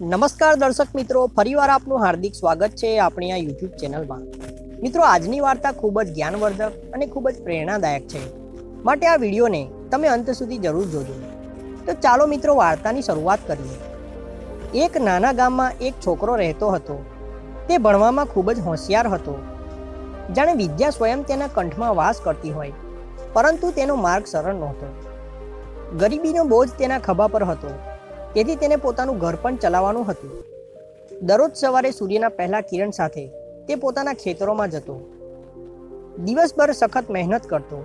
નમસ્કાર દર્શક મિત્રો, ફરીવાર આપનું હાર્દિક સ્વાગત છે આપણી આ યુટ્યુબ ચેનલમાં. મિત્રો, આજની વાર્તા ખૂબ જ જ્ઞાનવર્ધક અને ખૂબ જ પ્રેરણાદાયક છે. માટે આ વિડીયોને તમે અંત સુધી જરૂર જોજો. તો ચાલો મિત્રો, વાર્તાની શરૂઆત કરીએ. એક નાના ગામમાં એક છોકરો રહેતો હતો. તે ભણવામાં ખૂબ જ હોશિયાર હતો. જાણે વિદ્યા સ્વયં તેના કંઠમાં વાસ કરતી હોય, પરંતુ તેનો માર્ગ સરળ નહોતો. ગરીબીનો બોજ તેના ખભા પર હતો. તેથી તેને પોતાનું ઘર પણ ચલાવવાનું હતું. દરરોજ સવારે સૂર્યના પહેલા કિરણ સાથે તે પોતાના ખેતરોમાં જતો. દિવસભર સખત મહેનત કરતો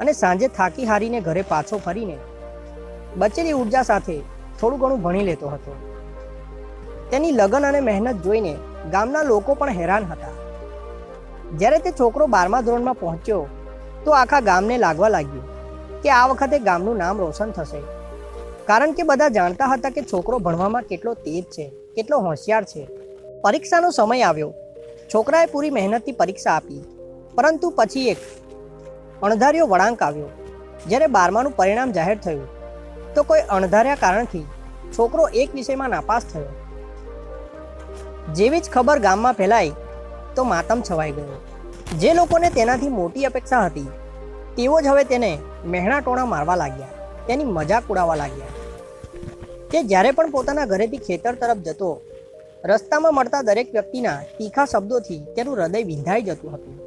અને સાંજે થાકી હારીને ઘરે પાછો ફરીને બચેલી ઊર્જા સાથે થોડું ઘણું ભણી લેતો હતો. તેની લગન અને મહેનત જોઈને ગામના લોકો પણ હેરાન હતા. જ્યારે તે છોકરો બારમા ધોરણમાં પહોંચ્યો તો આખા ગામને લાગવા લાગ્યું કે આ વખતે ગામનું નામ રોશન થશે. કારણ કે બધા જાણતા હતા કે છોકરો ભણવામાં કેટલો તેજ છે, કેટલો હોશિયાર છે. પરીક્ષાનો સમય આવ્યો. છોકરાએ પૂરી મહેનતથી પરીક્ષા આપી. પરંતુ પછી એક અણધાર્યો વળાંક આવ્યો. જ્યારે બારમાનું પરિણામ જાહેર થયું, તો કોઈ અણધાર્યા કારણથી છોકરો એક વિષયમાં નાપાસ થયો. જેવી જ ખબર ગામમાં ફેલાઈ, તો માતમ છવાઈ ગયો. જે લોકોને તેનાથી મોટી અપેક્ષા હતી, તેઓ જ હવે તેને મહેણા ટોણા મારવા લાગ્યા. તેની મજાક ઉડાવવા લાગ્યા. તે જ્યારે પણ પોતાના ઘરેથી ખેતર તરફ જતો, રસ્તામાં મળતા દરેક વ્યક્તિના તીખા શબ્દોથી તેનું હૃદય વિંધાઈ જતું હતું.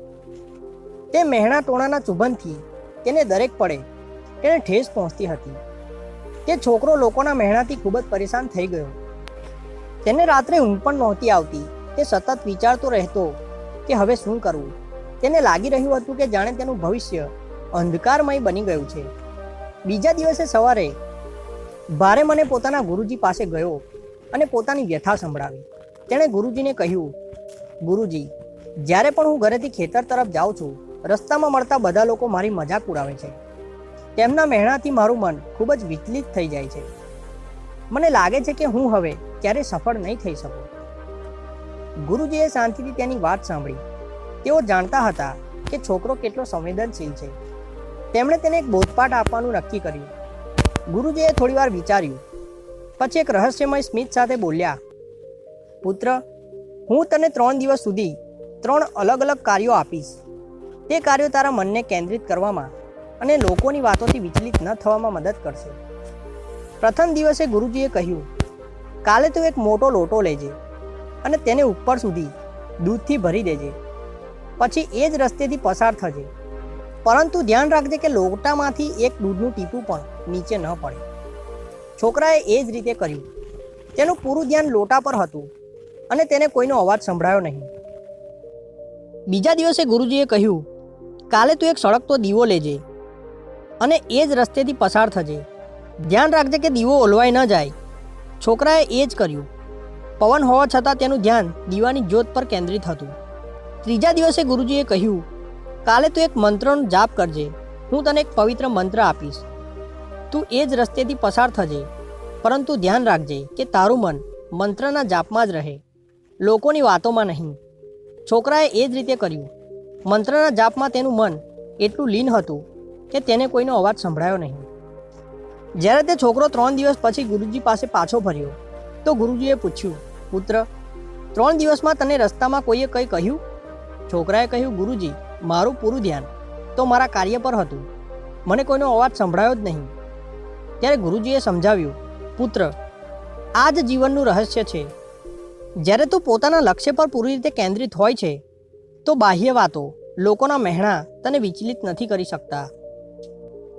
તે મહેણા ટોણાના ચુંબનથી તેને દરેક પડે તેને ઠેસ પહોંચતી હતી. તે છોકરો લોકોના મહેણાથી ખૂબ જ પરેશાન થઈ ગયો. તેને રાત્રે ઊંઘ પણ નહોતી આવતી. તે સતત વિચારતો રહેતો કે હવે શું કરવું? તેને લાગી રહ્યું હતું કે જાણે તેનું ભવિષ્ય અંધકારમય બની ગયું છે. બીજા દિવસે સવારે ભારે મને પોતાના ગુરુજી પાસે ગયો અને પોતાની વ્યથા સંભળાવી. તેણે ગુરુજીને કહ્યું, ગુરુજી, જ્યારે પણ હું ઘરેથી ખેતર તરફ જાઉં છું, રસ્તામાં મળતા બધા લોકો મારી મજાક ઉડાવે છે. તેમના મહેણાથી મારું મન ખૂબ જ વિચલિત થઈ જાય છે. મને લાગે છે કે હું હવે ક્યારે સફળ નહીં થઈ શકું. ગુરુજીએ શાંતિથી તેની વાત સાંભળી. તેઓ જાણતા હતા કે છોકરો કેટલો સંવેદનશીલ છે. તેમણે તેને એક બોધપાઠ આપવાનું નક્કી કર્યું. ગુરુજીએ થોડીવાર વિચાર્યું. પછી એક રહસ્યમય સ્મિત સાથે બોલ્યા, પુત્ર, હું તને ત્રણ દિવસ સુધી ત્રણ અલગ અલગ કાર્યો આપીશ. તે કાર્યો તારા મનને કેન્દ્રિત કરવામાં અને લોકોની વાતોથી વિચલિત ન થવામાં મદદ કરશે. પ્રથમ દિવસે ગુરુજીએ કહ્યું, કાલે તું એક મોટો લોટો લેજે અને તેને ઉપર સુધી દૂધથી ભરી દેજે. પછી એ જ રસ્તેથી પસાર થજે. પરંતુ ધ્યાન રાખજે કે લોટામાંથી એક દૂધનું ટીપું પણ નીચે ન પડે. છોકરાએ એ જ રીતે કર્યું. તેનું પૂરું ધ્યાન લોટા પર હતું અને તેને કોઈનો અવાજ સંભળાયો નહીં. બીજા દિવસે ગુરુજીએ કહ્યું, કાલે તું એક સળગતો દીવો લેજે અને એ જ રસ્તેથી પસાર થજે. ધ્યાન રાખજે કે દીવો ઓલવાઈ ન જાય. છોકરાએ એ જ કર્યું. પવન હોવા છતાં તેનું ધ્યાન દીવાની જ્યોત પર કેન્દ્રિત હતું. ત્રીજા દિવસે ગુરુજીએ કહ્યું કાલે તું એક મંત્રનો જાપ કરજે. હું તને એક પવિત્ર મંત્ર આપીશ. તું એ જ રસ્તેથી પસાર થજે. પરંતુ ધ્યાન રાખજે કે તારું મન મંત્રના જાપમાં જ રહે. લોકોની વાતોમાં નહીં. છોકરાએ એ જ રીતે કર્યું. મંત્રના જાપમાં તેનું મન એટલું લીન હતું કે તેને કોઈનો અવાજ સંભળાયો નહીં. જ્યારે તે છોકરો ત્રણ દિવસ પછી ગુરુજી પાસે પાછો ફર્યો, તો ગુરુજીએ પૂછ્યું, પુત્ર, ત્રણ દિવસમાં તને રસ્તામાં કોઈએ કંઈ કહ્યું? છોકરાએ કહ્યું, ગુરુજી મારું પૂરું ધ્યાન તો મારા કાર્ય પર હતું. મને કોઈનો અવાજ સંભળાયો જ નહીં. ત્યારે ગુરુજીએ સમજાવ્યું, પુત્ર, આ જ જીવનનું રહસ્ય છે. જ્યારે તું પોતાના લક્ષ્ય પર પૂરી રીતે કેન્દ્રિત હોય છે, તો બાહ્ય વાતો, લોકોના મહેણા તને વિચલિત નથી કરી શકતા.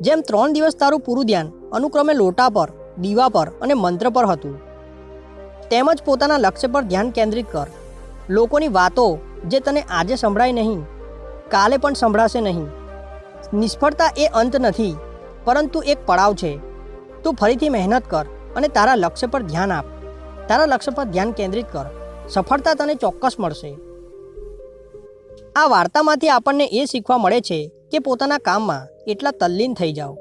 જેમ ત્રણ દિવસ તારું પૂરું ધ્યાન અનુક્રમે લોટા પર, દીવા પર અને મંત્ર પર હતું તેમજ પોતાના લક્ષ્ય પર ધ્યાન કેન્દ્રિત કર. લોકોની વાતો જે તને આજે સંભળાય નહીં કાલે પણ સંભળાશે નહીં. નિષ્ફળતા એ અંત નથી, પરંતુ એક પડાવ છે. તું ફરીથી મહેનત કર અને તારા લક્ષ્ય પર ધ્યાન આપ. તારા લક્ષ્ય પર ધ્યાન કેન્દ્રિત કર. સફળતા તને ચોક્કસ મળશે. આ વાર્તામાંથી આપણને એ શીખવા મળે છે કે પોતાના કામમાં એટલા તલ્લીન થઈ જાઓ.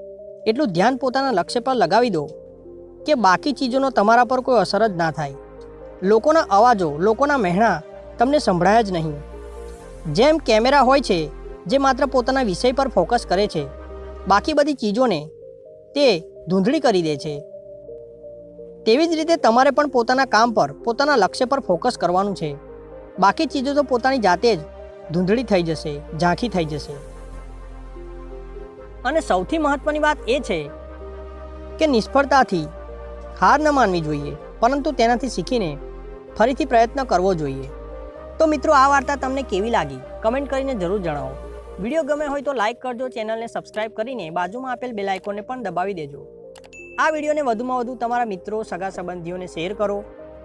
એટલું ધ્યાન પોતાના લક્ષ્ય પર લગાવી દો કે બાકી ચીજોનો તમારા પર કોઈ અસર જ ના થાય. લોકોના અવાજો, લોકોના મહેણા તમને સંભળાયા જ નહીં. જેમ કેમેરા હોય છે, જે માત્ર પોતાના વિષય પર ફોકસ કરે છે. બાકી બધી ચીજોને તે ધૂંધળી કરી દે છે. તેવી જ રીતે તમારે પણ પોતાના કામ પર, પોતાના લક્ષ્ય પર ફોકસ કરવાનું છે. બાકી ચીજો તો પોતાની જાતે જ ધૂંધળી થઈ જશે, ઝાંખી થઈ જશે. અને સૌથી મહત્વની વાત એ છે કે નિષ્ફળતાથી હાર ન માનવી જોઈએ, પરંતુ તેનાથી શીખીને ફરીથી પ્રયત્ન કરવો જોઈએ. તો મિત્રો આ વાર્તા તમને કેવી લાગી? કમેન્ટ કરીને જરૂર જણાવો. વીડિયો ગમે હોય તો લાઇક કરજો, ચેનલને સબસ્ક્રાઇબ કરીને બાજુમાં આપેલ બેલ આઇકોનને પણ દબાવી દેજો. આ વિડીયોને વધુમાં વધુ તમારા મિત્રો, સગા સંબંધીઓને શેર કરો.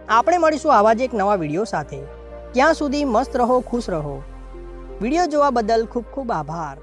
આપણે મળીશું આવા જ એક નવા વીડિયો સાથે. ત્યાં સુધી મસ્ત રહો, ખુશ રહો. વીડિયો જોવા બદલ ખૂબ ખૂબ આભાર.